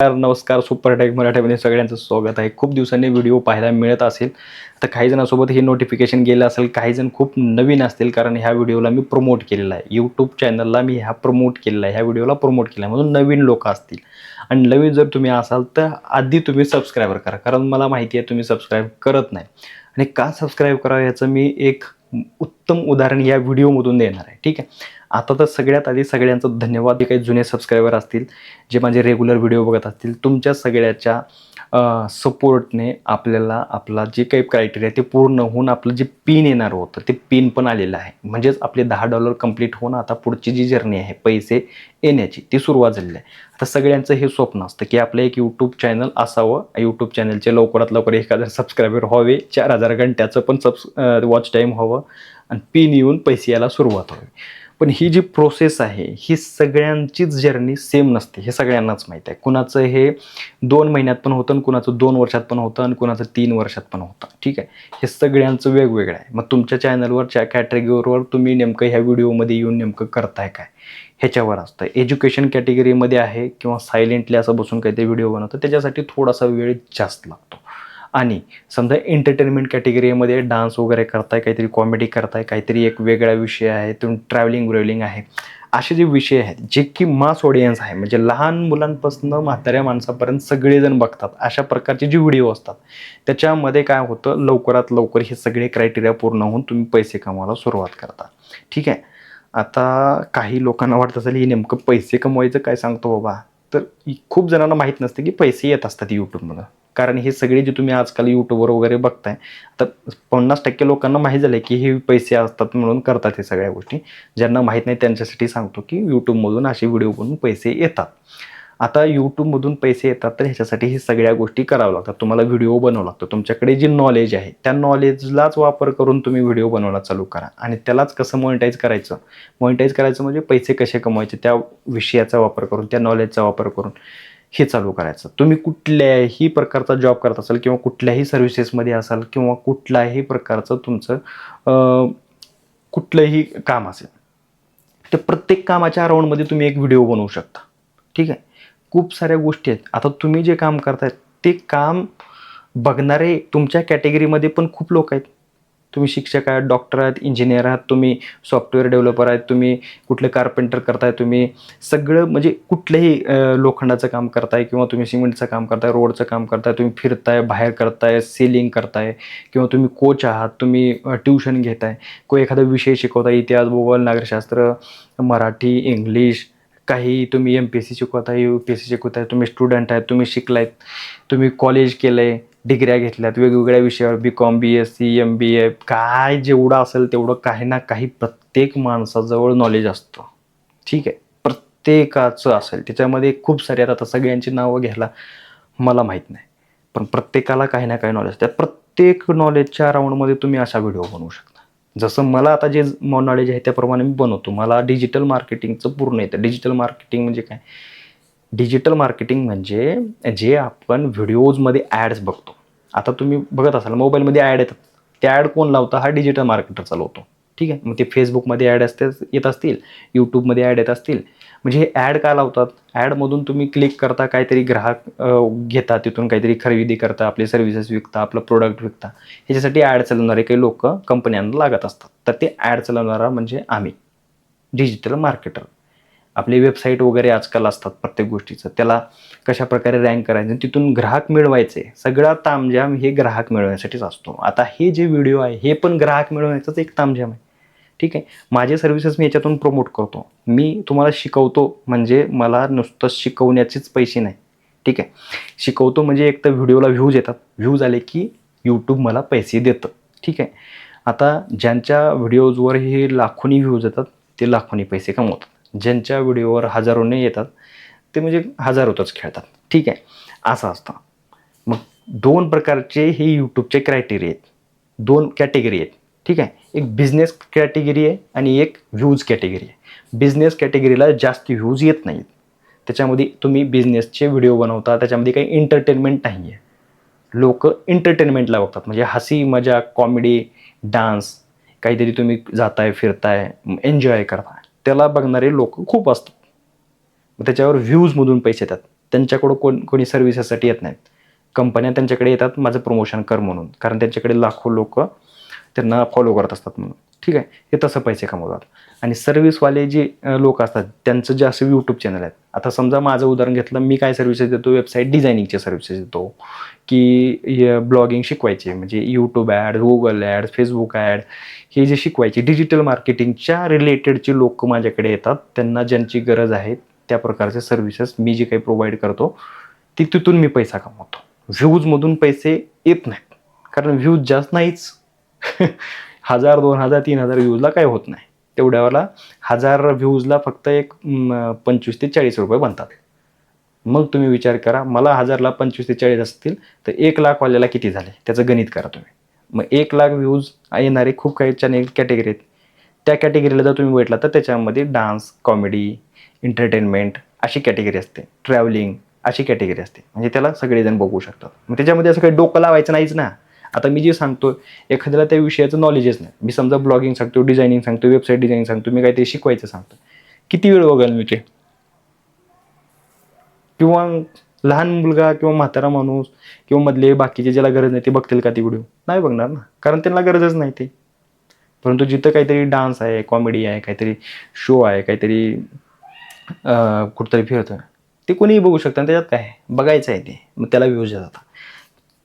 नमस्कार नमस्कार super take मराठीमध्ये सगळ्यांचं स्वागत आहे. खूप दिवसांनी व्हिडिओ पाहायला मिळत असेल. तर काही जणांसोबत हे नोटिफिकेशन गेलं असेल काही जण खूप नवीन असतील कारण ह्या व्हिडिओला मी प्रमोट केलेला आहे. यूट्यूब चॅनलला मी ह्या प्रमोट केलेला आहे. ह्या व्हिडिओला प्रमोट केला आहे. म्हणून नवीन लोक असतील. आणि नवीन जर तुम्ही असाल तर आधी तुम्ही सबस्क्राईबर करा. कारण मला माहिती आहे तुम्ही सबस्क्राईब करत नाही. आणि का सबस्क्राईब करा याचं मी एक उत्तम उदाहरण या व्हिडिओमधून देणार आहे. ठीक आहे? आता तर सगळ्यात आधी सगळ्यांचं धन्यवाद. जे काही जुने सबस्क्रायबर असतील जे माझे रेग्युलर व्हिडिओ बघत असतील तुमच्या सगळ्याच्या सपोर्टने आपल्याला आपला जे काही क्रायटेरिया ते पूर्ण होऊन आपलं जे पिन येणार होतं ते पिन पण आलेलं आहे. म्हणजेच आपले दहा डॉलर कंप्लीट होऊन आता पुढची जी जर्नी आहे पैसे येण्याची ती सुरुवात झालेली आहे. आता सगळ्यांचं हे स्वप्न असतं की आपलं एक यूट्यूब चॅनल असावं. यूट्यूब चॅनलचे लवकरात लवकर एक हजार सबस्क्रायबर व्हावे चार हजार घंट्याचं पण सबस वॉच टाईम हवं आणि पिन येऊन पैसे यायला सुरुवात व्हावी. पण ही जी प्रोसेस आहे ही सगळ्यांचीच जर्नी सेम नसते. हे सगळ्यांनाच माहीत आहे. कुणाचं हे दोन महिन्यात पण होतं आणि कुणाचं दोन वर्षात पण होतं आणि कुणाचं तीन वर्षात पण होतं. ठीक आहे? हे सगळ्यांचं वेगवेगळं आहे. मग तुमच्या चॅनलवर त्या कॅटेगरीवर तुम्ही नेमकं ह्या व्हिडिओमध्ये येऊन नेमकं करताय काय? ह्याच्यावर असतं. एज्युकेशन कॅटेगरीमध्ये आहे किंवा सायलेंटली असं बसून काहीतरी व्हिडिओ बनवतं. त्याच्यासाठी थोडासा वेळ जास्त लागतो. आणि समजा एंटरटेनमेंट कॅटेगरीमध्ये डान्स वगैरे करताय काहीतरी कॉमेडी करताय काहीतरी एक वेगळा विषय आहे तुम्ही ट्रॅव्हलिंग व्रेवलिंग आहे. असे जे विषय आहेत जे की मास ऑडियन्स आहे म्हणजे लहान मुलांपासून म्हाताऱ्या माणसापर्यंत सगळेजण बघतात अशा प्रकारचे जे व्हिडिओ असतात त्याच्यामध्ये काय होतं लवकरात लवकर हे सगळे क्रायटेरिया पूर्ण होऊन तुम्ही पैसे कमवायला सुरुवात करता. ठीक आहे? आता काही लोकांना वाटत असेल हे नेमकं पैसे कमवायचं काय सांगतो बाबा? तर खूप जणांना माहीत नसते की पैसे येत असतात यूट्यूबमधून कारण हे सगळे जे तुम्ही आजकाल यूट्यूबवर वगैरे बघताय तर पन्नास टक्के लोकांना माहीत झालं की हे पैसे असतात म्हणून करतात हे सगळ्या गोष्टी. ज्यांना माहीत नाही त्यांच्यासाठी सांगतो की यूट्यूबमधून असे व्हिडिओ बनवून पैसे येतात. आता यूट्यूबमधून पैसे येतात तर ह्याच्यासाठी हे सगळ्या गोष्टी कराव्या लागतात. तुम्हाला व्हिडिओ बनवावं लागतो. तुमच्याकडे जी नॉलेज आहे त्या नॉलेजलाच वापर करून तुम्ही व्हिडिओ बनवायला चालू करा. आणि त्यालाच कसं मॉनिटाईज करायचं? मॉनिटाईज करायचं म्हणजे पैसे कसे कमवायचे त्या विषयाचा वापर करून त्या नॉलेजचा वापर करून. हे चालू करायचं. तुम्ही कुठल्याही प्रकारचा जॉब करत असाल किंवा कुठल्याही सर्व्हिसेसमध्ये असाल किंवा कुठल्याही प्रकारचं तुमचं कुठलंही काम असेल ते प्रत्येक कामाच्या अराऊंडमध्ये तुम्ही एक व्हिडिओ बनवू शकता. ठीक आहे? खूप साऱ्या गोष्टी आहेत. आता तुम्ही जे काम करताय ते काम बघणारे तुमच्या कॅटेगरीमध्ये पण खूप लोक आहेत. तुम्ही शिक्षक आहात डॉक्टर आहात इंजिनियर आहात तुम्ही सॉफ्टवेअर डेव्हलपर आहेत तुम्ही कुठले कार्पेंटर करताय तुम्ही सगळं म्हणजे कुठलंही लोखंडाचं काम करताय किंवा तुम्ही सिमेंटचं काम करताय रोडचं काम करताय तुम्ही फिरताय बाहेर करताय सेलिंग करताय किंवा तुम्ही कोच आहात तुम्ही ट्युशन घेताय को एखादा विषय शिकवताय इतिहास भूगोल नागरिकशास्त्र मराठी इंग्लिश काही तुम्ही एम पी एस सी शिकवताय यू पी एस सी शिकवताय तुम्ही स्टुडंट आहेत तुम्ही शिकलायत तुम्ही कॉलेज केलं आहे डिग्र्या घेतल्यात वेगवेगळ्या विषयावर B Com B S C M B A काय जेवढं असेल तेवढं काही ना काही प्रत्येक माणसाजवळ नॉलेज असतं. ठीक आहे? प्रत्येकाचं असेल. त्याच्यामध्ये खूप सारे आता सगळ्यांची नावं घ्यायला मला माहीत नाही. पण प्रत्येकाला काही ना काही नॉलेज त्या प्रत्येक नॉलेजच्या राऊंडमध्ये तुम्ही असा व्हिडिओ बनवू शकता. जसं मला आता जे नॉलेज आहे त्याप्रमाणे मी बनवतो. मला डिजिटल मार्केटिंगचं पूर्ण येतं. डिजिटल मार्केटिंग म्हणजे काय? डिजिटल मार्केटिंग म्हणजे जे आपण व्हिडिओजमध्ये ॲड्स बघतो. आता तुम्ही बघत असाल मोबाईलमध्ये ॲड येतात. त्या ॲड कोण लावतं? हा डिजिटल मार्केटर चालवतो. ठीक आहे? मग ते फेसबुकमध्ये ॲड असते येत असतील. यूट्यूबमध्ये ॲड येत असतील. म्हणजे हे ॲड का लावतात? ॲडमधून तुम्ही क्लिक करता काहीतरी ग्राहक घेता तिथून काहीतरी खरेदी करता आपले सर्व्हिसेस विकता आपलं प्रोडक्ट विकता. ह्याच्यासाठी ॲड चालवणारे काही लोक कंपन्यांना लागत असतात. तर ते ॲड चालवणारा म्हणजे आम्ही डिजिटल मार्केटर आपली वेबसाईट वगैरे आजकाल असतात प्रत्येक गोष्टीचं. त्याला कशा प्रकारे रँक करायचं? आणि तिथून ग्राहक मिळवायचे. सगळा तामझाम हे ग्राहक मिळवण्यासाठीच असतो. आता हे जे व्हिडिओ आहे हे पण ग्राहक मिळवण्याचाच एक तामझाम आहे. ठीक आहे? माझे सर्व्हिसेस मी याच्यातून प्रमोट करतो. मी तुम्हाला शिकवतो म्हणजे मला नुसतं शिकवण्याचेच पैसे नाही. ठीक आहे? शिकवतो म्हणजे एक तर व्हिडिओला व्ह्यूज येतात. व्ह्यूज आले की यूट्यूब मला पैसे देतं. ठीक आहे? आता ज्यांच्या व्हिडिओजवर हे लाखोनी व्ह्यूज येतात ते लाखोनी पैसे कमवतात. ज्यांच्या व्हिडिओवर हजारोने येतात ते म्हणजे हजारोतच खेळतात. ठीक आहे? असं असतं. मग दोन प्रकारचे हे यूट्यूबचे क्रायटेरिया आहेत. दोन कॅटेगरी आहेत. ठीक आहे? एक बिझनेस कॅटेगरी आहे आणि एक व्ह्यूज कॅटेगरी आहे. बिझनेस कॅटेगरीला जास्त व्ह्यूज येत नाहीत. त्याच्यामध्ये तुम्ही बिझनेसचे व्हिडिओ बनवता त्याच्यामध्ये काही एंटरटेनमेंट नाही आहे लोक एंटरटेनमेंटला बघतात. म्हणजे हसी मजा कॉमेडी डान्स काहीतरी तुम्ही जाताय फिरताय एन्जॉय करताय. त्याला बघणारे लोक खूप असतात. मग त्याच्यावर व्ह्यूजमधून पैसे येतात. त्यांच्याकडं कोण कोणी सर्व्हिसेससाठी येत नाहीत. कंपन्या त्यांच्याकडे येतात माझं प्रमोशन कर म्हणून. कारण त्यांच्याकडे लाखो लोक त्यांना फॉलो करत असतात म्हणून. ठीक आहे? हे तसं पैसे कमवतात. आणि सर्व्हिसवाले जे लोक असतात त्यांचं जे असं यूट्यूब चॅनल आहेत. आता समजा माझं उदाहरण घेतलं मी काय सर्व्हिसेस देतो? वेबसाईट डिझायनिंगचे सर्व्हिसेस देतो. की ब्लॉगिंग शिकवायचे म्हणजे YouTube ad Google ad Facebook ad हे जे शिकवायचे डिजिटल मार्केटिंगच्या रिलेटेडचे लोक माझ्याकडे येतात. त्यांना ज्यांची गरज आहे त्या प्रकारचे सर्व्हिसेस मी जे काही प्रोव्हाइड करतो ती तिथून मी पैसा कमवतो. व्ह्यूजमधून पैसे येत नाहीत. कारण व्ह्यूज जास्त नाहीच. हजार दोन हजार तीन हजार व्ह्यूजला काय होत नाही. तेवढ्याला हजार व्ह्यूजला फक्त एक पंचवीस ते चाळीस रुपये बनतात. मग तुम्ही विचार करा मला हजारला पंचवीस ते चाळीस असतील तर एक लाखवाल्याला किती झाले? त्याचं गणित करा तुम्ही. मग एक लाख व्ह्यूज येणारे खूप काही चॅनेल कॅटेगरी आहेत. त्या कॅटेगरीला जर तुम्ही भेटला तर त्याच्यामध्ये डान्स कॉमेडी एंटरटेनमेंट अशी कॅटेगरी असते. ट्रॅव्हलिंग अशी कॅटेगरी असते. म्हणजे त्याला सगळेजण बघू शकतात. मग त्याच्यामध्ये असं काही डोकं लावायचं नाहीच ना. आता मी जे सांगतो एखाद्याला त्या विषयाचं नॉलेजच नाही. मी समजा ब्लॉगिंग सांगतो डिझायनिंग सांगतो वेबसाईट डिझाईन सांगतो मी काहीतरी शिकवायचं सांगतो किती वेळ बघाल मी ते किंवा लहान मुलगा किंवा म्हातारा माणूस किंवा मधले बाकीचे ज्याला गरज नाही ते बघतील का ती व्हिडिओ नाही बघणार ना. कारण त्यांना गरजच नाही ते. परंतु जिथं काहीतरी डान्स आहे कॉमेडी आहे काहीतरी शो आहे काहीतरी कुठंतरी फिरतं ते कोणीही बघू शकतं आणि त्याच्यात काय बघायचं आहे ते. मग त्याला व्ह्यूज जातात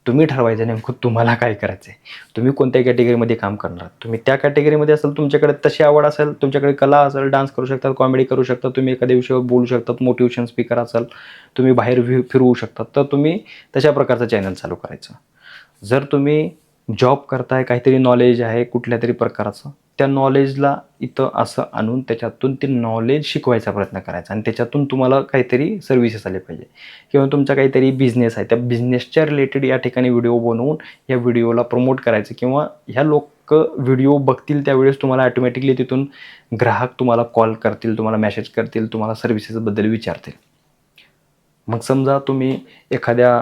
तुम्ही ठरवायचं नेमकं तुम्हाला काय करायचं आहे तुम्ही कोणत्या कॅटेगरीमध्ये काम करणार? तुम्ही त्या कॅटेगरीमध्ये असेल तुमच्याकडे तशी आवड असेल तुमच्याकडे कला असेल डान्स करू शकतात कॉमेडी करू शकता तुम्ही एखाद्या विषयावर बोलू शकतात मोटिवेशन स्पीकर असाल तुम्ही बाहेर व्ह्यू फिरवू शकतात तर तुम्ही तशा प्रकारचं चॅनल चालू करायचं. जर तुम्ही जॉब करताय काहीतरी नॉलेज आहे कुठल्या तरी प्रकाराचं त्या नॉलेजला इथं असं आणून त्याच्यातून ते नॉलेज शिकवायचा प्रयत्न करायचा. आणि त्याच्यातून तुम्हाला काहीतरी सर्व्हिसेस आले पाहिजे. किंवा तुमचा काहीतरी बिझनेस आहे. त्या बिझनेसच्या रिलेटेड या ठिकाणी व्हिडिओ बनवून या व्हिडिओला प्रमोट करायचं. किंवा ह्या लोक व्हिडिओ बघतील त्यावेळेस तुम्हाला ॲटोमॅटिकली तिथून ग्राहक तुम्हाला कॉल करतील तुम्हाला मेसेज करतील तुम्हाला सर्व्हिसेसबद्दल विचारतील. मग समजा तुम्ही एखाद्या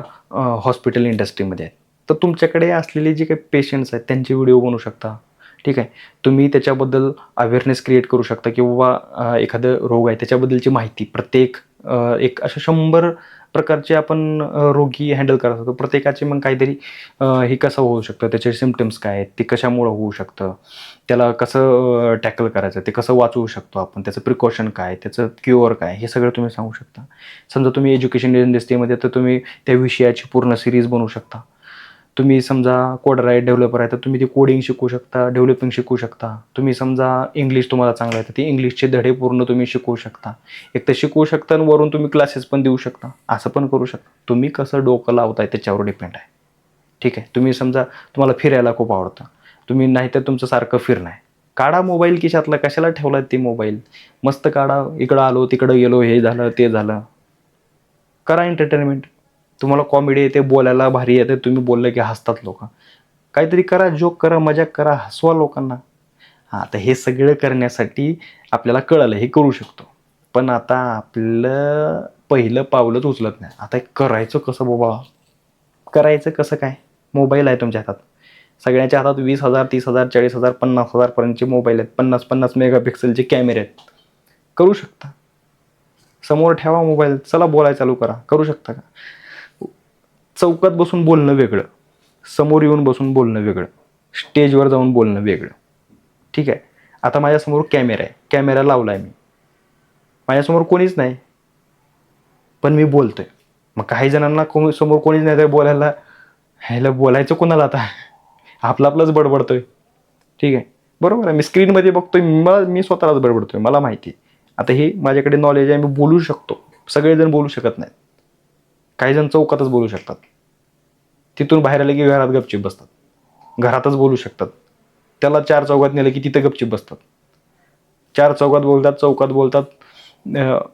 हॉस्पिटल इंडस्ट्रीमध्ये आहेत तर तुमच्याकडे असलेले जे काही पेशंट्स आहेत त्यांचे व्हिडिओ बनवू शकता. ठीक आहे? तुम्ही त्याच्याबद्दल अवेअरनेस क्रिएट करू शकता किंवा एखादं रोग आहे त्याच्याबद्दलची माहिती प्रत्येक एक अशा शंभर प्रकारचे आपण रोगी हँडल करत असतो. प्रत्येकाचे मग काहीतरी हे कसं होऊ शकतं? त्याचे सिमटम्स काय आहेत? ते कशामुळं होऊ शकतं? त्याला कसं टॅकल करायचं? ते कसं वाचवू शकतो आपण? त्याचं प्रिकॉशन काय? त्याचं क्युअर काय? हे सगळं तुम्ही सांगू शकता. समजा तुम्ही एज्युकेशन इंडस्ट्रीमध्ये तर तुम्ही त्या विषयाची पूर्ण सिरीज बनवू शकता. तुम्ही समजा कोडर आहे डेव्हलपर आहे तर तुम्ही ते कोडिंग शिकू शकता डेव्हलपिंग शिकू शकता. तुम्ही समजा इंग्लिश तुम्हाला चांगलं आहे तर ते इंग्लिशचे धडे पूर्ण तुम्ही शिकवू शकता. एक तर शिकवू शकता आणि वरून तुम्ही क्लासेस पण देऊ शकता. असं पण करू शकता. तुम्ही कसं डोकं लावताय त्याच्यावर डिपेंड आहे. ठीक आहे? तुम्ही समजा तुम्हाला फिरायला खूप आवडतं. तुम्ही नाही तर तुमचं सारखं फिरणं आहे काढा मोबाईल खिशातला. कशाला ठेवला ते मोबाईल मस्त काढा. इकडं आलो तिकडं गेलो हे झालं ते झालं. करा एंटरटेनमेंट तुम्हाला कॉमेडी येते बोलायला भारी येते तुम्ही बोललं की हसतात लोक. काहीतरी करा जोक करा मजाक करा हसवा लोकांना. हां तर हे सगळं करण्यासाठी आपल्याला कळलं हे करू शकतो. पण आता आपलं पहिलं पावलंच उचलत नाही. आता हे करायचं कसं बाबा? करायचं कसं काय? मोबाईल आहे तुमच्या हातात. सगळ्यांच्या हातात वीस हजार तीस हजार चाळीस हजार पन्नास हजारपर्यंतचे मोबाईल आहेत. पन्नास पन्नास मेगापिक्सेलचे कॅमेरे आहेत. करू शकता. समोर ठेवा मोबाईल. चला बोलायला चालू करा. करू शकता का? चौकात बसून बोलणं वेगळं समोर येऊन बसून बोलणं वेगळं स्टेजवर जाऊन बोलणं वेगळं. ठीक आहे? आता माझ्यासमोर कॅमेरा आहे. कॅमेरा लावला आहे मी. माझ्यासमोर कोणीच नाही. पण मी बोलतोय. मग काही जणांना कोणी समोर कोणीच नाही तर बोलायला ह्याला बोलायचं कोणाला आता? आपला आपलाच बडबडतोय. ठीक आहे? बरोबर आहे. मी स्क्रीनमध्ये बघतोय. मला मी स्वतःलाच बडबडतोय. मला माहिती आहे. आता हे माझ्याकडे नॉलेज आहे. मी बोलू शकतो. सगळेजण बोलू शकत नाहीत. काही जण चौकातच बोलू शकतात. तिथून बाहेर आले की घरात गपचीप बसतात. घरातच बोलू शकतात. त्याला चार चौकात नेलं की तिथं गपचीप बसतात. चार चौकात बोलतात चौकात बोलतात.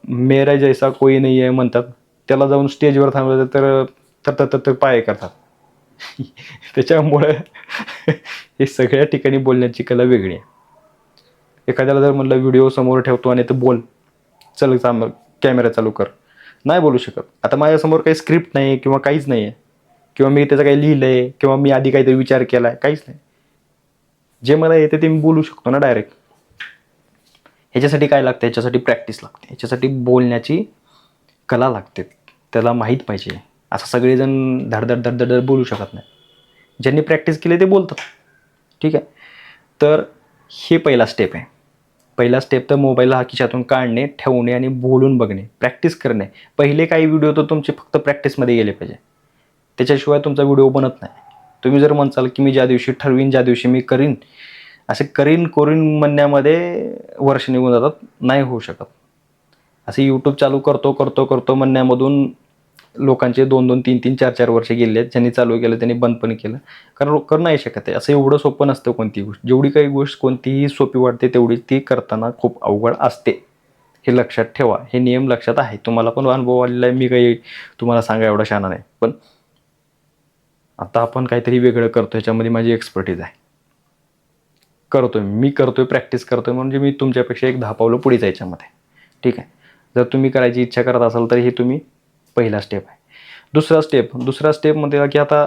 मेरा जैसा कोई नाही आहे म्हणतात. त्याला जाऊन स्टेजवर थांबलं तर तर तर तर- पाय करतात. त्याच्यामुळे हे सगळ्या ठिकाणी बोलण्याची कला वेगळी आहे. एखाद्याला जर म्हणलं व्हिडिओ समोर ठेवतो आणि ते बोल. चल चाम कॅमेरा चालू कर. नाही बोलू शकत. आता माझ्यासमोर काही स्क्रिप्ट नाही किंवा काहीच नाही आहे किंवा मी त्याचं काही लिहिलं आहे किंवा मी आधी काहीतरी विचार केला आहे काहीच नाही. जे मला येते ते मी बोलू शकतो ना डायरेक्ट ह्याच्यासाठी काय लागतं? ह्याच्यासाठी प्रॅक्टिस लागते. ह्याच्यासाठी बोलण्याची कला लागते. त्याला माहीत पाहिजे. असं सगळेजण धडधड धडधड बोलू शकत नाही. ज्यांनी प्रॅक्टिस केली ते बोलतात. ठीक आहे? तर हे पहिला स्टेप आहे. पहिला स्टेप तर मोबाईल हा खिशातून काढणे ठेवणे आणि बोलून बघणे प्रॅक्टिस करणे. पहिले काही व्हिडिओ तर तुमचे फक्त प्रॅक्टिसमध्ये गेले पाहिजे. त्याच्याशिवाय तुमचा व्हिडिओ बनत नाही. तुम्ही जर म्हणसाल की मी ज्या दिवशी ठरवीन ज्या दिवशी मी करीन असे करीन करीन म्हणण्यामध्ये वर्ष निघून जातात नाही होऊ शकत. असे यूट्यूब चालू करतो करतो करतो म्हणण्यामधून लोकांचे दोन दोन तीन तीन चार चार वर्ष गेले आहेत. ज्यांनी चालू केलं त्यांनी बंद पण केलं. कारण कर नाही शकत आहे. असं एवढं सोपं नसतं कोणती गोष्ट. जेवढी काही गोष्ट कोणतीही सोपी वाटते तेवढी ती करताना खूप अवघड असते. हे लक्षात ठेवा. हे नियम लक्षात आहे. तुम्हाला पण अनुभव आलेला आहे. मी काही तुम्हाला सांगा एवढा शाना नाही. पण आता आपण काहीतरी वेगळं करतो. ह्याच्यामध्ये माझी एक्सपर्टीज आहे. करतोय. मी करतोय प्रॅक्टिस करतोय. म्हणजे मी तुमच्यापेक्षा एक दहा पावलं पुढे जायच्यामध्ये ठीक आहे? जर तुम्ही करायची इच्छा करत असाल तर हे तुम्ही पहिला स्टेप आहे. दुसरा स्टेप दुसरा स्टेपमध्ये की आता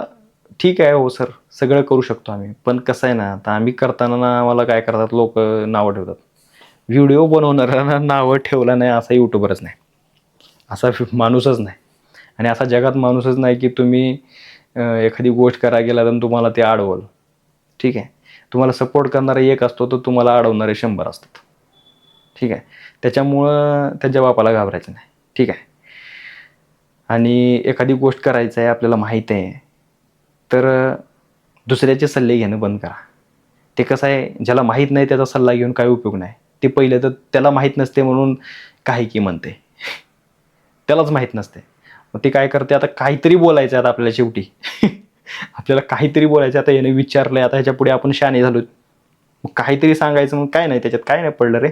ठीक आहे हो सर सगळं करू शकतो आम्ही. पण कसं आहे ना आता आम्ही करताना ना आम्हाला काय करतात लोक नावं ठेवतात. व्हिडिओ बनवणाऱ्यांना नावं ठेवलं नाही असा यूट्यूबरच नाही. असा माणूसच नाही. आणि असा जगात माणूसच नाही की तुम्ही एखादी गोष्ट करायला गेला तर तुम्हाला ते अडवल. ठीक आहे? तुम्हाला सपोर्ट करणारा एक असतो तर तुम्हाला अडवणारे शंभर असतात. ठीक आहे? त्याच्यामुळं त्याच्या बापाला घाबरायचं नाही. ठीक आहे? आणि एखादी गोष्ट करायचं आहे आपल्याला माहीत आहे तर दुसऱ्याचे सल्ले घेणं बंद करा. ते कसं आहे ज्याला माहीत नाही त्याचा सल्ला घेऊन काही उपयोग नाही. ते पहिले तर त्याला माहीत नसते म्हणून काही की म्हणते. त्यालाच माहीत नसते. मग ते काय करते आता काहीतरी बोलायचं आहे आता आपल्याला शेवटी. आपल्याला काहीतरी बोलायचं आता याने विचारलं आता ह्याच्या पुढे आपण शाने झालो. मग काहीतरी सांगायचं मग काय नाही त्याच्यात काय नाही पडलं रे?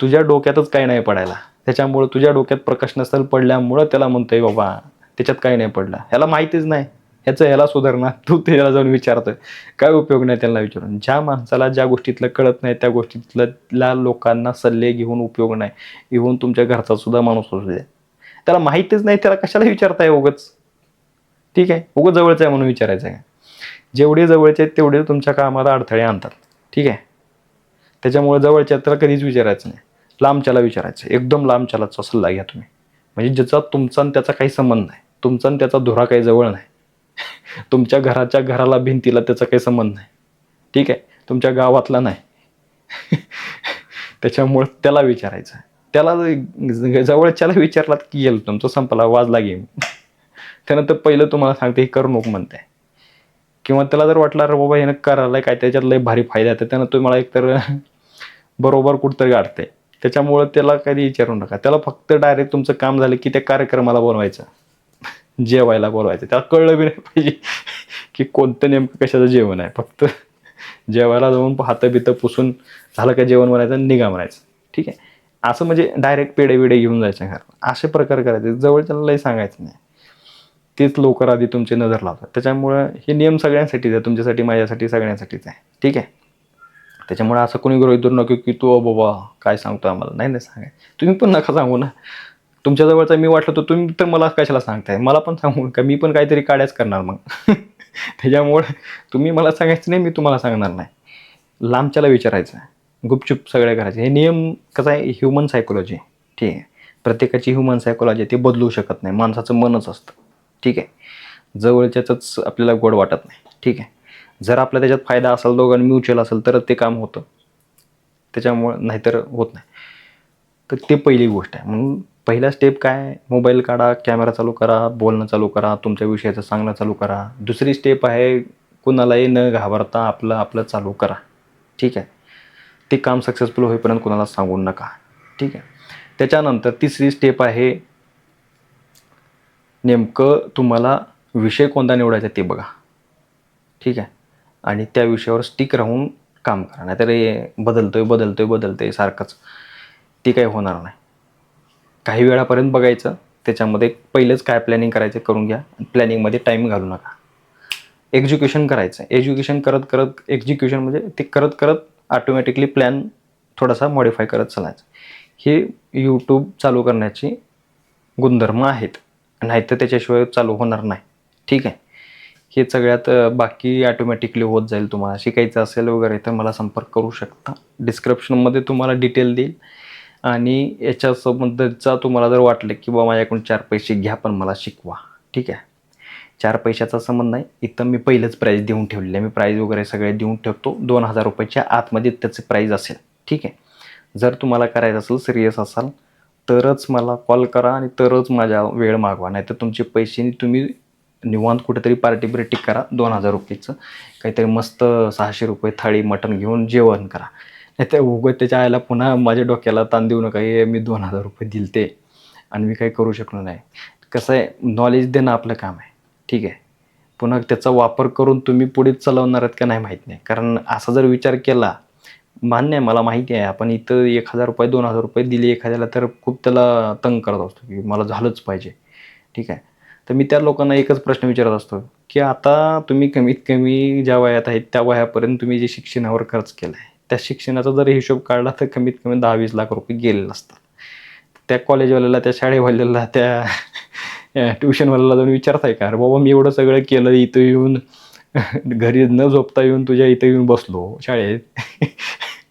तुझ्या डोक्यातच काय नाही पडायला. त्याच्यामुळं तुझ्या डोक्यात प्रकाश नसेल पडल्यामुळं त्याला म्हणतोय बाबा त्याच्यात काही नाही पडला. ह्याला माहितीच नाही. ह्याचं ह्याला सुधारणा. तू त्याला जाऊन विचारतोय. काय उपयोग नाही त्यांना विचारून. ज्या माणसाला ज्या गोष्टीतलं कळत नाही त्या गोष्टीतल्या लोकांना सल्ले घेऊन उपयोग नाही. घेऊन तुमच्या घरचा सुद्धा माणूस असू द्या त्याला माहितीच नाही त्याला कशाला विचारताय उगच? ठीक आहे? उगं जवळचं आहे म्हणून विचारायचं आहे. जेवढे जवळचे आहेत तेवढे तुमच्या कामाला अडथळे आणतात. ठीक आहे? त्याच्यामुळे जवळच्या तर कधीच विचारायचं नाही. लांबच्याला विचारायचं. एकदम लांबच्यालाचा सल्ला घ्या तुम्ही. म्हणजे ज्याचा तुमचा आणि त्याचा काही संबंध नाही. तुमचा आणि त्याचा धुरा काही जवळ नाही. तुमच्या घराच्या घराला भिंतीला त्याचा काही संबंध नाही. ठीक आहे? तुमच्या गावातला नाही. त्याच्यामुळं त्याला विचारायचं. त्याला ज- जवळच्याला विचारलात की येईल तुमचं संपला वाजला गेम. त्यानंतर पहिलं तुम्हाला सांगते हे करू नको म्हणते किंवा त्याला जर वाटलं अरे बाबा यानं करायला काय त्याच्यात लय भारी फायदा आहे त्यानं तुम्हाला एकतर बरोबर कुठतरी गाठते त्याच्यामुळं त्याला कधी विचारू नका. त्याला फक्त डायरेक्ट तुमचं काम झालं की त्या कार्यक्रमाला बोलवायचं. जेवायला बोलवायचं. त्याला कळलं बी नाही पाहिजे की कोणतं नेमकं कशाचं जेवण आहे. फक्त जेवायला जाऊन हातं बितं पुसून झालं का जेवण म्हणायचं आणि निघा म्हणायचं. ठीक आहे? असं म्हणजे डायरेक्ट पेढे बिडे घेऊन जायचं घर असे प्रकार करायचे. जवळच्या लई सांगायचं नाही. तेच लवकर आधी तुमची नजर लावतात. त्याच्यामुळं हे नियम सगळ्यांसाठीच आहे. तुमच्यासाठी माझ्यासाठी सगळ्यांसाठीच आहे. ठीक आहे? त्याच्यामुळे असं कोणी गृहित धरू नको की तू बाबा काय सांगतो आम्हाला? नाही नाही सांगाय. तुम्ही पण नका सांगू ना. तुमच्या जवळचा मी वाटलं तर तुम्ही तर मला कशाला सांगताय? मला पण सांगू का मी पण काहीतरी काड्याच करणार मग. त्याच्यामुळे तुम्ही मला सांगायचं नाही मी तुम्हाला सांगणार नाही. लांबच्याला विचारायचं गुपचूप सगळ्या करायचं. हे नियम कसं आहे? ह्युमन सायकोलॉजी ठीक आहे. प्रत्येकाची ह्युमन सायकोलॉजी ते बदलू शकत नाही. माणसाचं मनच असतं. ठीक आहे. जवळच्याच आपल्याला गोड वाटत नाही. ठीक आहे. जर आपला त्याच्यात फायदा असेल दोघांनी म्युच्युअल असेल तरच ते काम होतं. त्याच्यामुळं नाहीतर होत नाही. तर ते पहिली गोष्ट आहे. म्हणून पहिला स्टेप काय? मोबाईल काढा कॅमेरा चालू करा बोलणं चालू करा तुमच्या विषयाचं सांगणं चालू करा. दुसरी स्टेप आहे कुणालाही न घाबरता आपलं आपलं चालू करा. ठीक आहे? ते काम सक्सेसफुल होईपर्यंत कुणाला सांगू नका. ठीक आहे? त्याच्यानंतर तिसरी स्टेप आहे नेमकं तुम्हाला विषय कोणता निवडायचा ते बघा. ठीक आहे? आणि त्या विषयावर स्टिक राहून काम करा. नाहीतर हे बदलतोय बदलतोय बदलतोय सारखंच. ते काही होणार नाही. काही वेळापर्यंत बघायचं. त्याच्यामध्ये पहिलेच काय प्लॅनिंग करायचं करून घ्या. प्लॅनिंगमध्ये टाईम घालू नका. एक्झिक्युशन करायचं. एज्युकेशन करत करत एक्झिक्युशन म्हणजे ते करत करत ऑटोमॅटिकली प्लॅन थोडासा मॉडिफाय करत चालायचं. हे यूट्यूब चालू करण्याची गुणधर्म आहेत. नाहीतर त्याच्याशिवाय चालू होणार नाही. ठीक आहे? हे सगळ्यात बाकी ॲटोमॅटिकली होत जाईल तुम्हाला. शिकायचं असेल वगैरे तर मला संपर्क करू शकता. डिस्क्रिप्शनमध्ये तुम्हाला डिटेल देईल. आणि याच्या संबंधचा तुम्हाला जर वाटलं की बाबा माझ्याकडून चार पैसे घ्या पण मला शिकवा. ठीक आहे? चार पैशाचा संबंध नाही. इथं मी पहिलंच प्राईज देऊन ठेवलेलं आहे. मी प्राईज वगैरे सगळे देऊन ठेवतो. दोन हजार रुपयाच्या आतमध्ये त्याचे प्राईज असेल. ठीक आहे? जर तुम्हाला करायचं असेल सिरियस असाल तरच मला कॉल करा आणि तरच माझा वेळ मागवा. नाही तर तुमचे पैसे तुम्ही निवांत कुठेतरी पार्टी बिर्टी करा दोन हजार रुपयेचं. काहीतरी मस्त सहाशे रुपये थाळी मटण घेऊन जेवण करा. नाही तर उगत त्याच्या आईला पुन्हा माझ्या डोक्याला ताण देऊ नका हे मी दोन हजार रुपये दिलते आणि मी काही करू शकलो नाही. कसं आहे नॉलेज देणं आपलं काम आहे. ठीक आहे. पुन्हा त्याचा वापर करून तुम्ही पुढे चालवणार आहेत का नाही माहीत नाही. कारण असा जर विचार केला मान्य आहे मला माहिती आहे आपण इथं एक हजार रुपये दोन हजार रुपये दिले एखाद्याला तर खूप त्याला तंग करत असतो की मला झालंच पाहिजे. ठीक आहे. तर मी त्या लोकांना एकच प्रश्न विचारत असतो की आता तुम्ही कमीत कमी ज्या वयात आहेत त्या वयापर्यंत तुम्ही जे शिक्षणावर खर्च केला आहे त्या शिक्षणाचा जर हिशोब काढला तर कमीत कमी दहा वीस लाख रुपये गेलेले असतात. त्या कॉलेजवाल्याला त्या शाळेवाल्याला त्या ट्युशनवाल्याला जाऊन विचारताय का? अरे बाबा मी एवढं सगळं केलं इथं येऊन घरी न झोपता येऊन तुझ्या इथं येऊन बसलो शाळेत.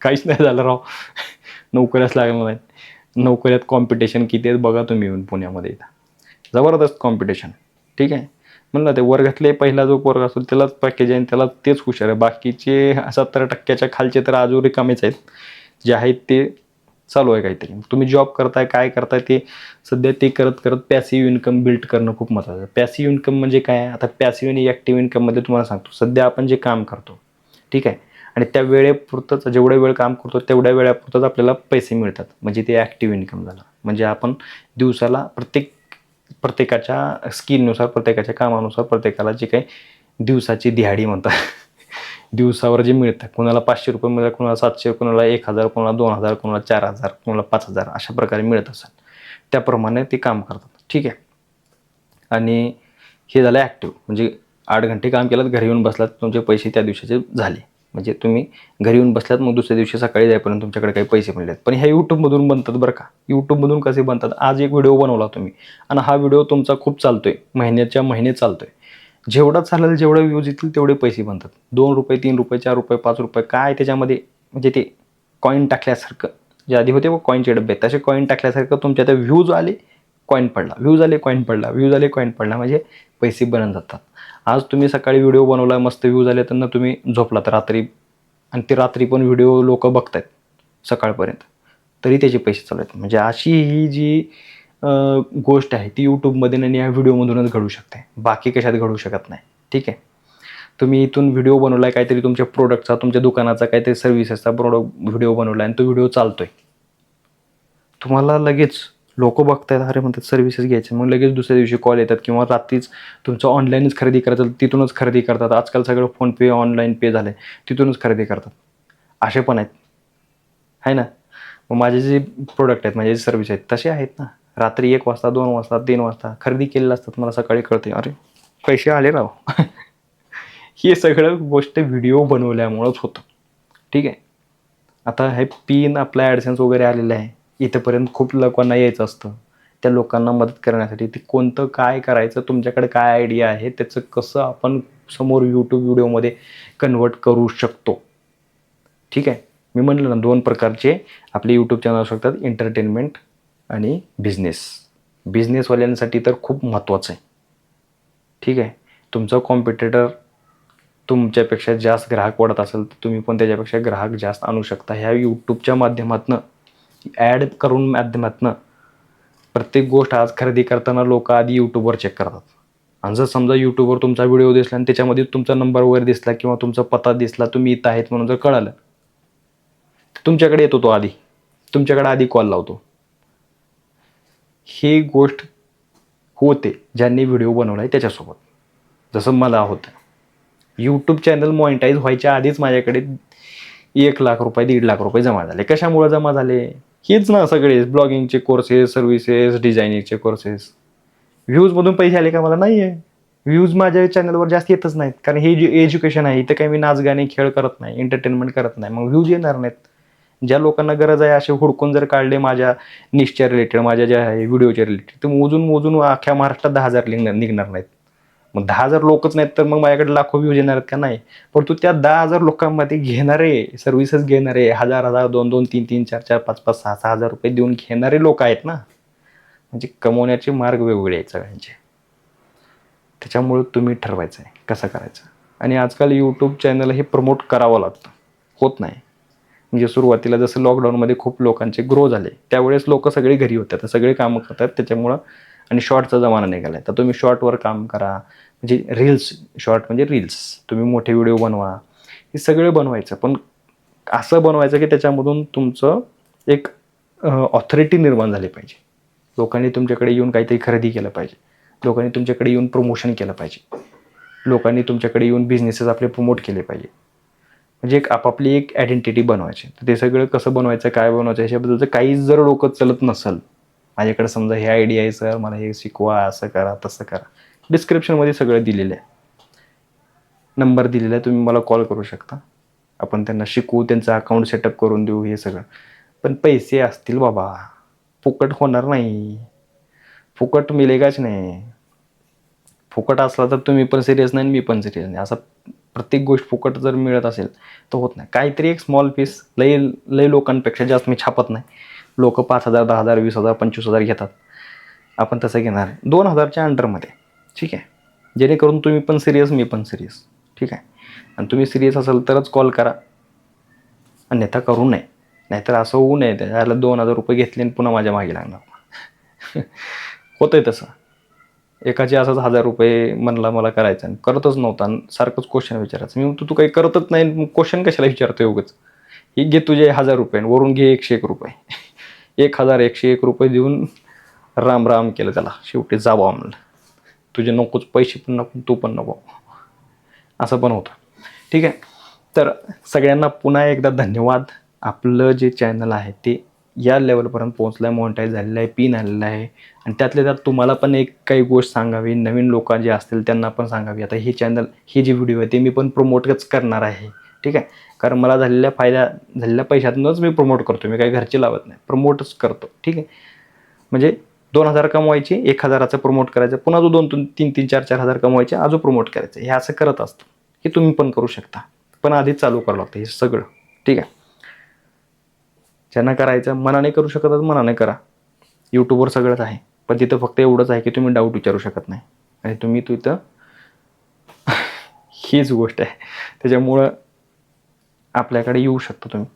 काहीच नाही झालं राव. नोकऱ्याच लागणार नाही नोकऱ्यात कॉम्पिटिशन किती आहेत बघा तुम्ही येऊन पुण्यामध्ये. इथं जबरदस्त कॉम्पिटिशन ठीक आहे? म्हणलं ते वर्गातले पहिला जो वर्ग असतो त्यालाच पॅकेज आहे आणि त्याला तेच हुशार आहे. बाकीचे सत्तर टक्क्याच्या खालचे तर अजून रिकामेच आहेत. जे आहेत ते चालू आहे काहीतरी. तुम्ही जॉब करताय काय करताय ते सध्या ते करत करत पॅसिव्ह इन्कम बिल्ड करणं खूप महत्त्वाचं आहे. पॅसिव्ह इन्कम म्हणजे काय? आहे? आता पॅसिव्ह आणि ॲक्टिव्ह इन्कममध्ये तुम्हाला सांगतो. सध्या आपण जे काम करतो ठीक आहे? आणि त्या वेळेपुरतंच जेवढा वेळ काम करतो तेवढ्या वेळापुरतंच आपल्याला पैसे मिळतात. म्हणजे ते ॲक्टिव्ह इन्कम झालं. म्हणजे आपण दिवसाला प्रत्येक प्रत्येकाच्या स्किननुसार प्रत्येकाच्या कामानुसार प्रत्येकाला जे काही दिवसाची दिहाडी म्हणतात. दिवसावर जे मिळतं कोणाला पाचशे रुपये मिळतात कोणाला सातशे कोणाला एक हजार कोणाला दोन हजार कोणाला चार हजार कोणाला पाच हजार अशा प्रकारे मिळत असतात. त्याप्रमाणे ते काम करतात. ठीक आहे? आणि हे झालं ॲक्टिव्ह. म्हणजे आठ घंटे काम केलं घरी येऊन बसलात तुमचे पैसे त्या दिवसाचे झाले. म्हणजे तुम्ही घरी येऊन बसलात मग दुसऱ्या दिवशी सकाळी जाईपर्यंत तुमच्याकडे काही पैसे मिळतात पण ह्या यूट्यूबमधून बनतात बरं का. यूट्यूबमधून कसे बनतात? आज एक व्हिडिओ बनवला तुम्ही. आणि हा व्हिडिओ तुमचा खूप चालतोय. महिन्याच्या महिने चालतोय. जेवढा चालेल जेवढे व्ह्यूज येतील तेवढे पैसे बनतात. दोन रुपये तीन रुपये चार रुपये पाच रुपये काय त्याच्यामध्ये म्हणजे ते कॉईन टाकल्यासारखं. जे आधी होते व कॉईनचे डब्बे. तसे कॉईन टाकल्यासारखं तुमच्या त्या व्ह्यूज आले कॉईन पडला. व्ह्यूज आले कॉईन पडला. व्ह्यूज आले कॉईन पडला. म्हणजे पैसे बनत जातात. आज तुम्ही सकाळी व्हिडिओ बनवला मस्त व्ह्यू झाले त्यांना तुम्ही झोपलात रात्री. आणि ते रात्री पण व्हिडिओ लोक बघतायत सकाळपर्यंत. तरी त्याचे पैसे चालू आहेत. म्हणजे अशी ही जी गोष्ट आहे ती यूट्यूबमध्ये आणि या व्हिडिओमधूनच घडू शकते. बाकी कशात घडू शकत नाही. ठीक आहे? तुम्ही इथून व्हिडिओ बनवला आहे काहीतरी तुमच्या प्रोडक्टचा तुमच्या दुकानाचा काहीतरी सर्व्हिसेसचा प्रोडक्ट व्हिडिओ बनवला आणि तो व्हिडिओ चालतोय. तुम्हाला लगेच लोक बघतायत अरे म्हणतात सर्व्हिसेस घ्यायचे. मग लगेच दुसऱ्या दिवशी कॉल येतात किंवा रात्रीच तुमचं ऑनलाईनच खरेदी करायचं तिथूनच खरेदी करतात. आजकाल सगळं फोनपे ऑनलाईन पे झालं आहे तिथूनच खरेदी करतात. असे पण आहेत. आहे ना? मग माझे जे प्रोडक्ट आहेत माझे जे सर्व्हिस आहेत तसे आहेत ना? रात्री एक वाजता दोन वाजता तीन वाजता खरेदी केलेलं असतात मला सकाळी कळते अरे पैसे आले राव. हे सगळं गोष्ट व्हिडिओ बनवल्यामुळंच होतं. ठीक आहे? आता हे पिन आपला ॲडसेन्स वगैरे आलेलं आहे. इथंपर्यंत खूप लोकांना यायचं असतं. त्या लोकांना मदत करण्यासाठी ते कोणतं काय करायचं तुमच्याकडे काय आयडिया आहे त्याचं कसं आपण समोर यूट्यूब व्हिडिओमध्ये कन्वर्ट करू शकतो. ठीक आहे? मी म्हणलं ना दोन प्रकारचे आपले यूट्यूब चॅनल असू शकतात एंटरटेनमेंट आणि बिझनेस बिझनेसवाल्यांसाठी तर खूप महत्त्वाचं आहे. ठीक आहे? तुमचं कॉम्पिटिटर तुमच्यापेक्षा जास्त ग्राहक वाढत असेल तर तुम्ही पण त्याच्यापेक्षा ग्राहक जास्त आणू शकता. ह्या यूट्यूबच्या माध्यमातनं ॲड करून माध्यमातनं प्रत्येक गोष्ट आज खरेदी करताना लोक आधी यूट्यूबवर चेक करतात. आणि जर समजा यूट्यूबवर तुमचा व्हिडिओ दिसला आणि त्याच्यामध्ये तुमचा नंबर वगैरे दिसला किंवा तुमचा पत्ता दिसला तुम्ही इथं आहेत म्हणून जर कळालं तर तुमच्याकडे येतो तो आधी. तुमच्याकडे आधी कॉल लावतो. ही गोष्ट होते ज्यांनी व्हिडिओ बनवला आहे त्याच्यासोबत. जसं मला होतं. यूट्यूब चॅनल मॉनिटाईज व्हायच्या आधीच माझ्याकडे एक लाख रुपये दीड लाख रुपये जमा झाले. कशामुळे जमा झाले? हेच ना सगळे ब्लॉगिंगचे कोर्सेस सर्व्हिसेस डिझायनिंगचे कोर्सेस व्ह्यूजमधून पैसे आले का मला? नाही आहे व्ह्यूज माझ्या चॅनलवर जास्त येतच नाहीत. कारण हे जे एज्युकेशन आहे इथं काही मी नाच गाणे खेळ करत नाही एंटरटेनमेंट करत नाही. मग व्ह्यूज येणार नाहीत. ज्या लोकांना गरज आहे असे हुडकून जर काढले माझ्या निशच्या रिलेटेड माझ्या ज्या आहे व्हिडिओच्या रिलेटेड तर मोजून मोजून अख्ख्या महाराष्ट्रात दहा हजार निघणार निघणार नाहीत. मग दहा हजार लोकच नाहीत तर मग माझ्याकडे लाखो व्ह्यूज येणार आहेत का? नाही. परंतु त्या दहा हजार लोकांमध्ये घेणारे सर्व्हिसेस घेणारे हजार हजार दोन दोन तीन तीन चार चार पाच पाच सहा सहा हजार रुपये देऊन घेणारे लोक आहेत ना? म्हणजे कमवण्याचे मार्ग वेगवेगळे आहेत सगळ्यांचे. त्याच्यामुळे तुम्ही ठरवायचं आहे कसं करायचं? आणि आजकाल यूट्यूब चॅनल हे प्रमोट करावं लागतं. होत नाही. म्हणजे सुरुवातीला जसं लॉकडाऊनमध्ये खूप लोकांचे ग्रो झाले त्यावेळेस लोक सगळे घरी होते आता सगळे कामं करतात त्याच्यामुळं आणि शॉर्टचा जमाना निघाला आहे तर तुम्ही शॉर्टवर काम करा. म्हणजे रील्स शॉर्ट म्हणजे रील्स तुम्ही मोठे व्हिडिओ बनवा. हे सगळं बनवायचं. पण असं बनवायचं की त्याच्यामधून तुमचं एक ऑथॉरिटी निर्माण झाली पाहिजे. लोकांनी तुमच्याकडे येऊन काहीतरी खरेदी केलं पाहिजे. लोकांनी तुमच्याकडे येऊन प्रमोशन केलं पाहिजे. लोकांनी तुमच्याकडे येऊन बिझनेसेस आपले प्रमोट केले पाहिजे. म्हणजे एक आपापली एक आयडेंटिटी बनवायची. तर ते सगळं कसं बनवायचं काय बनवायचं ह्याच्याबद्दलचं काहीच जर डोकं चलत नसेल माझ्याकडे समजा हे आयडिया आहे सर मला हे शिकवा असं करा तसं करा. डिस्क्रिप्शनमध्ये सगळं दिलेलं आहे. नंबर दिलेला आहे तुम्ही मला कॉल करू शकता. आपण त्यांना शिकवू त्यांचं अकाउंट सेटअप करून देऊ हे सगळं. पण पैसे असतील बाबा. फुकट होणार नाही. फुकट मिळेगाच नाही. फुकट असला तर तुम्ही पण सिरियस नाही आणि मी पण सिरियस नाही. असं प्रत्येक गोष्ट फुकट जर मिळत असेल तर होत नाही. काहीतरी एक स्मॉल पीस लई लई लोकांपेक्षा जास्त मी छापत नाही. लोक पाच हजार दहा हजार वीस हजार पंचवीस हजार घेतात. आपण तसं घेणार. दोन हजारच्या अंडरमध्ये. ठीक आहे? जेणेकरून तुम्ही पण सिरियस मी पण सिरियस ठीक आहे? आणि तुम्ही सिरियस असाल तरच कॉल करा. अन्यथा करू नये. नाहीतर असं होऊ नये. त्याला दोन हजार रुपये घेतले आणि पुन्हा माझ्या मागे लागणार. होतंय तसं. एकाचे असंच हजार रुपये म्हणला मला करायचं आणि करतच नव्हता आणि सारखंच क्वेश्चन विचारायचं. मी म्हणतो तू काही करतच नाही. क्वेश्चन कशाला विचारतो उगच? हे घे तुझे हजार रुपये आणि वरून घे एकशे एक रुपये. एक हजार एकशे एक रुपये देऊन राम राम केलं त्याला. शेवटी जावं म्हणलं तुझे नकोच पैसे पण नको तू पण नको. असं पण होतं. ठीक आहे? तर सगळ्यांना पुन्हा एकदा धन्यवाद. आपलं जे चॅनल आहे ते या लेवलपर्यंत पोहोचलं आहे मॉनिटाईज झालेलं आहे पिन आलेलं आहे. आणि त्यातल्या त्यात तुम्हाला पण एक काही गोष्ट सांगावी नवीन लोक जे असतील त्यांना पण सांगावी. आता हे चॅनल हे जे व्हिडिओ आहे ते मी पण प्रमोटच करणार आहे. ठीक आहे? कारण मला झालेल्या फायदा झालेल्या पैशातूनच मी प्रमोट करतो मी काही घरचे लावत नाही. प्रमोटच करतो. ठीक आहे? म्हणजे दोन हजार कमवायचे एक हजाराचं प्रमोट करायचं पुन्हा जो दोन दोन तीन तीन चार चार हजार कमवायचे अजून प्रमोट करायचं. हे असं करत असतं. हे तुम्ही पण करू शकता. पण आधीच चालू करावं लागतं हे सगळं. ठीक आहे? ज्यांना करायचं मनाने करू शकत मनाने करा. यूट्यूबवर सगळंच आहे. पण तिथं फक्त एवढंच आहे की तुम्ही डाऊट विचारू शकत नाही. आणि तुम्ही तिथं हीच गोष्ट आहे. त्याच्यामुळं आपल्याकडे येऊ शकता तुम्ही.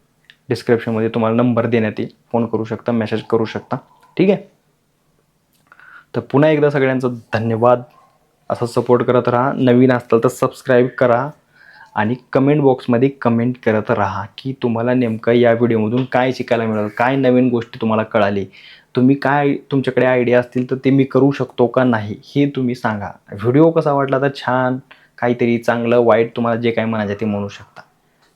डिस्क्रिप्शनमध्ये तुम्हाला नंबर देण्यात येईल. फोन करू शकता मेसेज करू शकता. ठीक आहे? तर पुन्हा एकदा सगळ्यांचं धन्यवाद. असं सपोर्ट करत राहा. नवीन असताल तर सबस्क्राईब करा आणि कमेंट बॉक्समध्ये कमेंट करत राहा की तुम्हाला नेमकं या व्हिडिओमधून काय शिकायला मिळालं काय नवीन गोष्टी तुम्हाला कळाली. तुम्ही काय तुमच्याकडे आयडिया असतील तर ते मी करू शकतो का नाही हे तुम्ही सांगा. व्हिडिओ कसा वाटला तर छान काहीतरी चांगलं वाईट तुम्हाला जे काय म्हणायचं ते म्हणू शकता.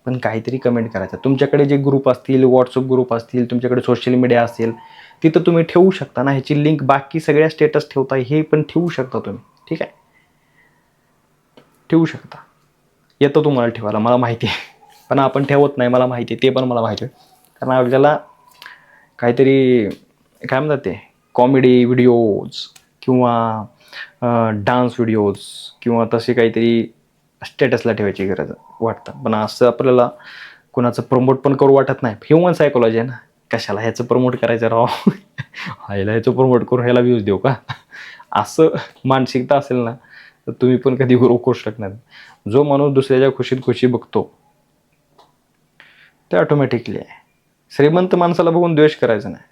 पण काहीतरी कमेंट करायचं. तुमच्याकडे जे ग्रुप असतील व्हॉट्सअप ग्रुप असतील तुमच्याकडे सोशल मीडिया असेल तिथं तुम्ही ठेवू शकता ना. ह्याची लिंक बाकी सगळ्या स्टेटस ठेवता हे पण ठेवू शकता तुम्ही. ठीक आहे? ठेवू शकता. येतं तुम्हाला ठेवायला मला माहिती आहे. पण आपण ठेवत नाही मला माहिती आहे. ते पण मला माहिती आहे कारण आपल्याला काहीतरी काय म्हणतात ते? कॉमेडी व्हिडिओज किंवा डान्स व्हिडिओज किंवा तसे काहीतरी स्टेटसला ठेवायची गरज आहे. वाटतं. पण असं आपल्याला कुणाचं प्रमोट पण करू वाटत नाही. ह्युमन सायकोलॉजी आहे ना. कशाला ह्याचं प्रमोट करायचं राव? ह्याला ह्याचं प्रमोट करून ह्याला व्ह्यूज देऊ का? असं मानसिकता असेल ना तर तुम्ही पण कधी ग्रो करू शकणार जो माणूस दुसऱ्याच्या खुशीत खुशी बघतो ते ऑटोमॅटिकली आहे. श्रीमंत माणसाला बघून द्वेष करायचा नाही.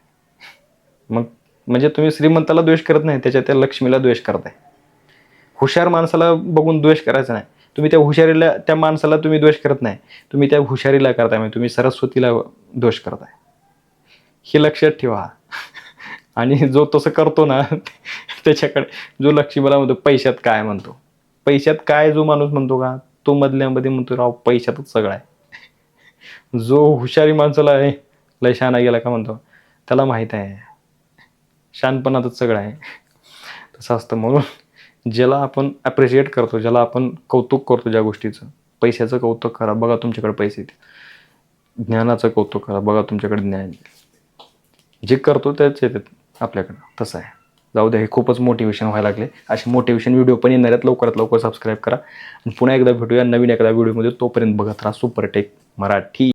मग म्हणजे तुम्ही श्रीमंताला द्वेष करत नाही त्याच्या त्या लक्ष्मीला द्वेष करताय. हुशार माणसाला बघून द्वेष करायचा नाही. तुम्ही त्या हुशारीला त्या माणसाला तुम्ही द्वेष करत नाही. तुम्ही त्या हुशारीला करताय म्हणजे तुम्ही सरस्वतीला दोष करताय. हे लक्षात ठेवा. आणि जो तसं करतो ना त्याच्याकडे जो लक्ष्मीला म्हणतो पैशात काय? म्हणतो. पैशात काय? जो माणूस म्हणतो का तो मधल्यामध्ये म्हणतो राव पैशातच सगळं आहे. जो हुशारी माणसाला आहे लय शहाणा गेला का म्हणतो त्याला माहीत आहे. शानपणातच सगळं आहे. तसं असतं म्हणून. ज्याला आपण ॲप्रिशिएट करतो ज्याला आपण कौतुक करतो ज्या गोष्टीचं. पैशाचं कौतुक करा बघा तुमच्याकडे पैसे येतील ज्ञानाचं कौतुक करा बघा तुमच्याकडे ज्ञान येईल जे करतो त्याच येतात आपल्याकडं तसं आहे. जाऊ द्या हे खूपच मोटिवेशन व्हायला लागले. असे मोटिवेशन व्हिडिओ पण येणार आहेत. लवकरात लवकर सबस्क्राईब करा. आणि पुन्हा एकदा भेटूया नवीन एखाद्या व्हिडिओमध्ये तोपर्यंत बघत राहा सुपर टेक मराठी.